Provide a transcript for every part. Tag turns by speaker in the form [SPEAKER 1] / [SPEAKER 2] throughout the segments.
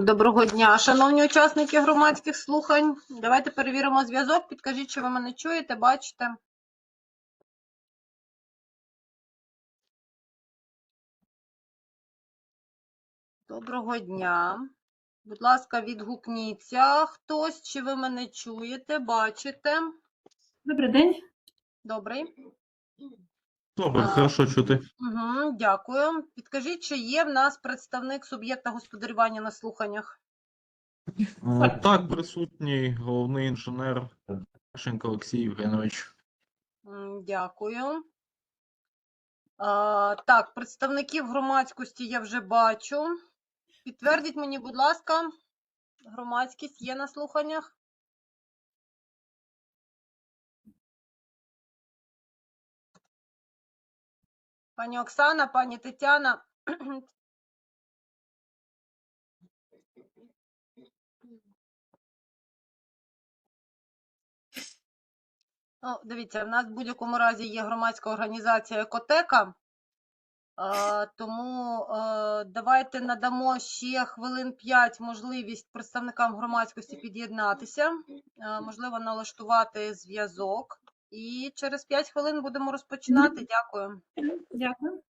[SPEAKER 1] Доброго дня, шановні учасники громадських слухань. Давайте перевіримо зв'язок. Підкажіть, чи ви мене чуєте, бачите. Доброго дня. Будь ласка, відгукніться хтось, чи ви мене чуєте, бачите.
[SPEAKER 2] Добрий день.
[SPEAKER 1] Добрий.
[SPEAKER 3] Добре, хорошо чути.
[SPEAKER 1] Угу, дякую. Підкажіть, чи є в нас представник суб'єкта господарювання на слуханнях?
[SPEAKER 3] Е, Так, присутній головний інженер Пашенко Олексій Євгенович.
[SPEAKER 1] Дякую. А, так, представників громадськості я вже бачу. Підтвердіть мені, будь ласка, громадськість є на слуханнях? Пані Оксана, пані Тетяна. Ну, дивіться, в нас в будь-якому разі є громадська організація Екотека, тому давайте надамо ще хвилин 5 можливість представникам громадськості під'єднатися, можливо, налаштувати зв'язок. І через 5 хвилин будемо розпочинати. Дякую.
[SPEAKER 2] Дякую.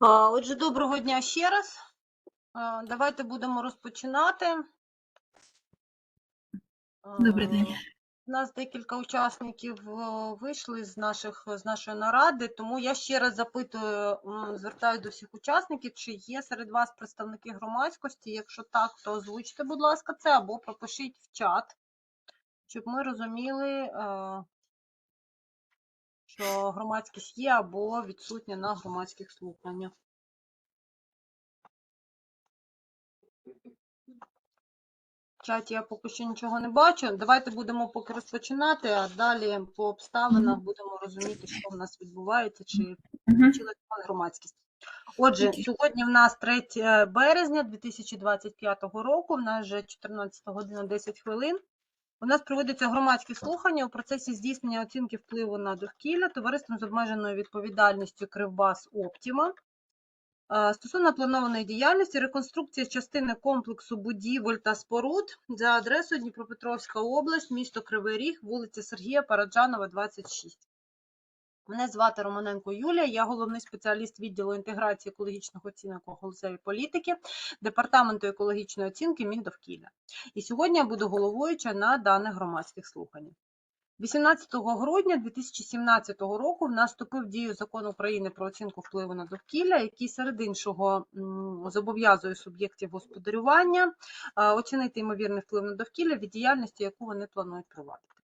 [SPEAKER 1] Отже, доброго дня ще раз. Давайте будемо розпочинати.
[SPEAKER 2] Добрий день.
[SPEAKER 1] У нас декілька учасників е, вийшли з, наших, з нашої наради, тому я ще раз запитую, звертаю до всіх учасників, чи є серед вас представники громадськості. Якщо так, то озвучте, будь ласка, це або пропишіть в чат, щоб ми розуміли, е, що громадськість є або відсутня на громадських слуханнях. В чаті я поки що нічого не бачу. Давайте будемо поки розпочинати, а далі по обставинах будемо розуміти, що в нас відбувається, чи
[SPEAKER 2] Мгм.
[SPEAKER 1] включилась громадськість. Отже, сьогодні в нас 3 березня 2025 року, в нас вже 14 година 10 хвилин. У нас проводяться громадські слухання у процесі здійснення оцінки впливу на довкілля товариством з обмеженою відповідальністю Кривбас Оптіма. Стосовно планованої діяльності, реконструкція частини комплексу будівель та споруд за адресою Дніпропетровська область, місто Кривий Ріг, вулиця Сергія Параджанова, 26. Мене звати Романенко Юлія, я головний спеціаліст відділу інтеграції екологічних оцінок у галузевій політики Департаменту екологічної оцінки Міндовкілля. І сьогодні я буду головуюча на даних громадських слуханнях. 18 грудня 2017 року в нас вступив дію закон України про оцінку впливу на довкілля, який серед іншого зобов'язує суб'єктів господарювання оцінити ймовірний вплив на довкілля від діяльності, яку вони планують провадити.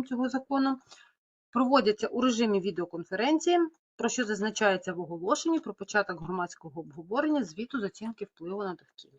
[SPEAKER 1] цього закону, проводяться у режимі відеоконференції, про що зазначається в оголошенні про початок громадського обговорення звіту з оцінки впливу на довкілля.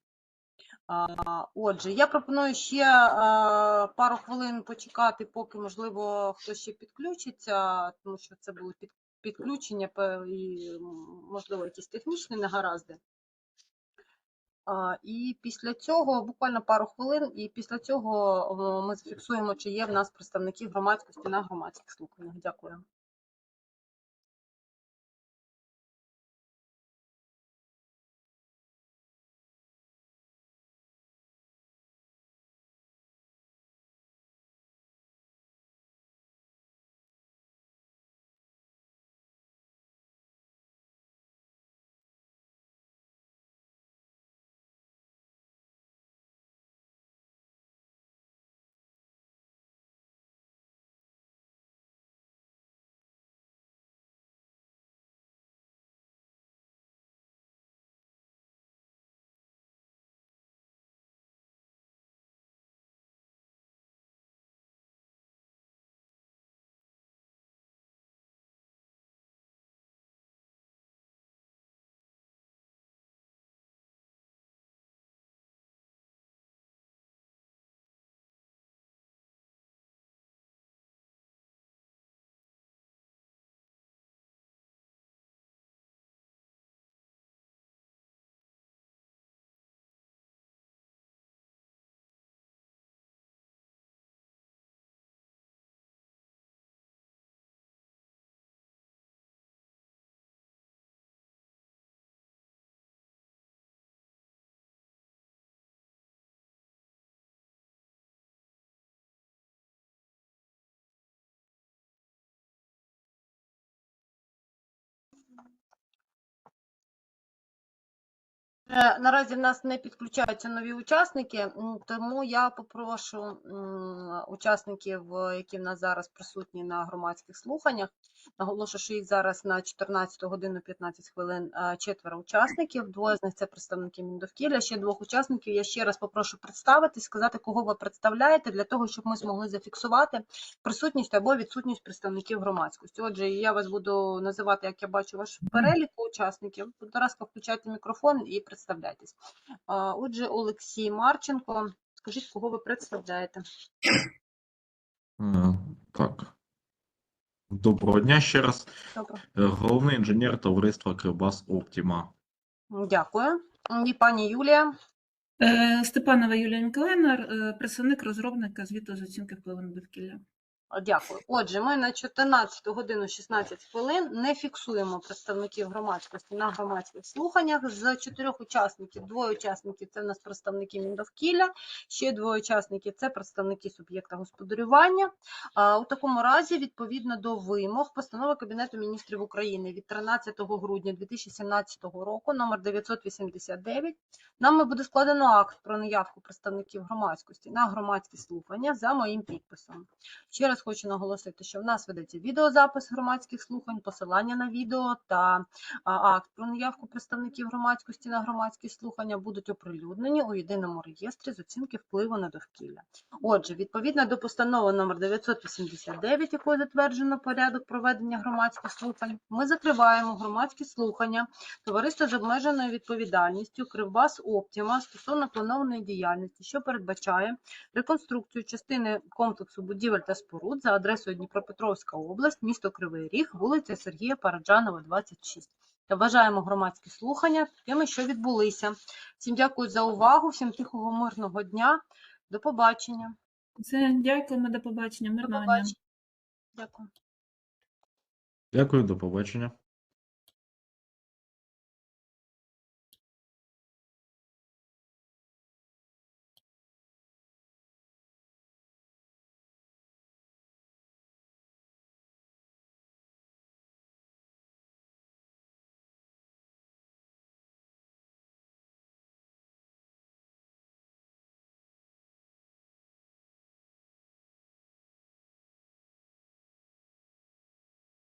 [SPEAKER 1] Отже, я пропоную ще пару хвилин почекати, поки, можливо, хтось ще підключиться, тому що це були підключення і, можливо, якісь технічні негаразди. І після цього, буквально пару хвилин, і після цього ми зафіксуємо, чи є в нас представники громадськості на громадських слуханнях. Дякую. Наразі в нас не підключаються нові учасники, тому я попрошу учасників, е, які в нас зараз присутні на громадських слуханнях. Наголошую, що їх зараз на 14 годину 15 хвилин е, четверо учасників. Двоє з них це представники Міндовкілля. Ще двох учасників я ще раз попрошу представитись, сказати, кого ви представляєте, для того, щоб ми змогли зафіксувати присутність або відсутність представників громадськості. Отже, я вас буду називати, як я бачу, ваш перелік учасників. Будь ласка, включайте мікрофон і представляйтесь. А, Отже, Олексій Марченко, скажіть, кого ви представляєте?
[SPEAKER 3] Е, Так. Доброго дня ще раз.
[SPEAKER 1] Добре.
[SPEAKER 3] Е, Головний інженер товариства Кривбас Оптіма.
[SPEAKER 1] Дякую. І пані Юлія.
[SPEAKER 2] Е, Степанова Юлія Миколаївна, е, представник розробника звіту з оцінки впливу на довкілля.
[SPEAKER 1] Дякую. Отже, ми на 14 годину 16 хвилин не фіксуємо представників громадськості на громадських слуханнях. З чотирьох учасників, двоє учасників це в нас представники Міндовкілля, ще двоє учасників це представники суб'єкта господарювання. А, У такому разі, відповідно до вимог постанови Кабінету міністрів України від 13 грудня 2017 року, номер 989, нами буде складено акт про наявку представників громадськості на громадські слухання за моїм підписом. Ще раз хочу наголосити, що в нас ведеться відеозапис громадських слухань, посилання на відео та акт про наявку представників громадськості на громадські слухання будуть оприлюднені у єдиному реєстрі з оцінки впливу на довкілля. Отже, відповідно до постанови номер 989, якою затверджено порядок проведення громадських слухань, ми закриваємо громадські слухання товариства з обмеженою відповідальністю Кривбас Оптіма стосовно планованої діяльності, що передбачає реконструкцію частини комплексу будівель та споруд за адресою Дніпропетровська область, місто Кривий Ріг, вулиця Сергія Параджанова, 26. Та вважаємо громадські слухання тими, що відбулися. Всім дякую за увагу, всім тихого мирного дня. До побачення.
[SPEAKER 2] Це дякуємо, до побачення,
[SPEAKER 1] До
[SPEAKER 2] мирного дня.
[SPEAKER 1] Дякую.
[SPEAKER 3] Дякую, до побачення.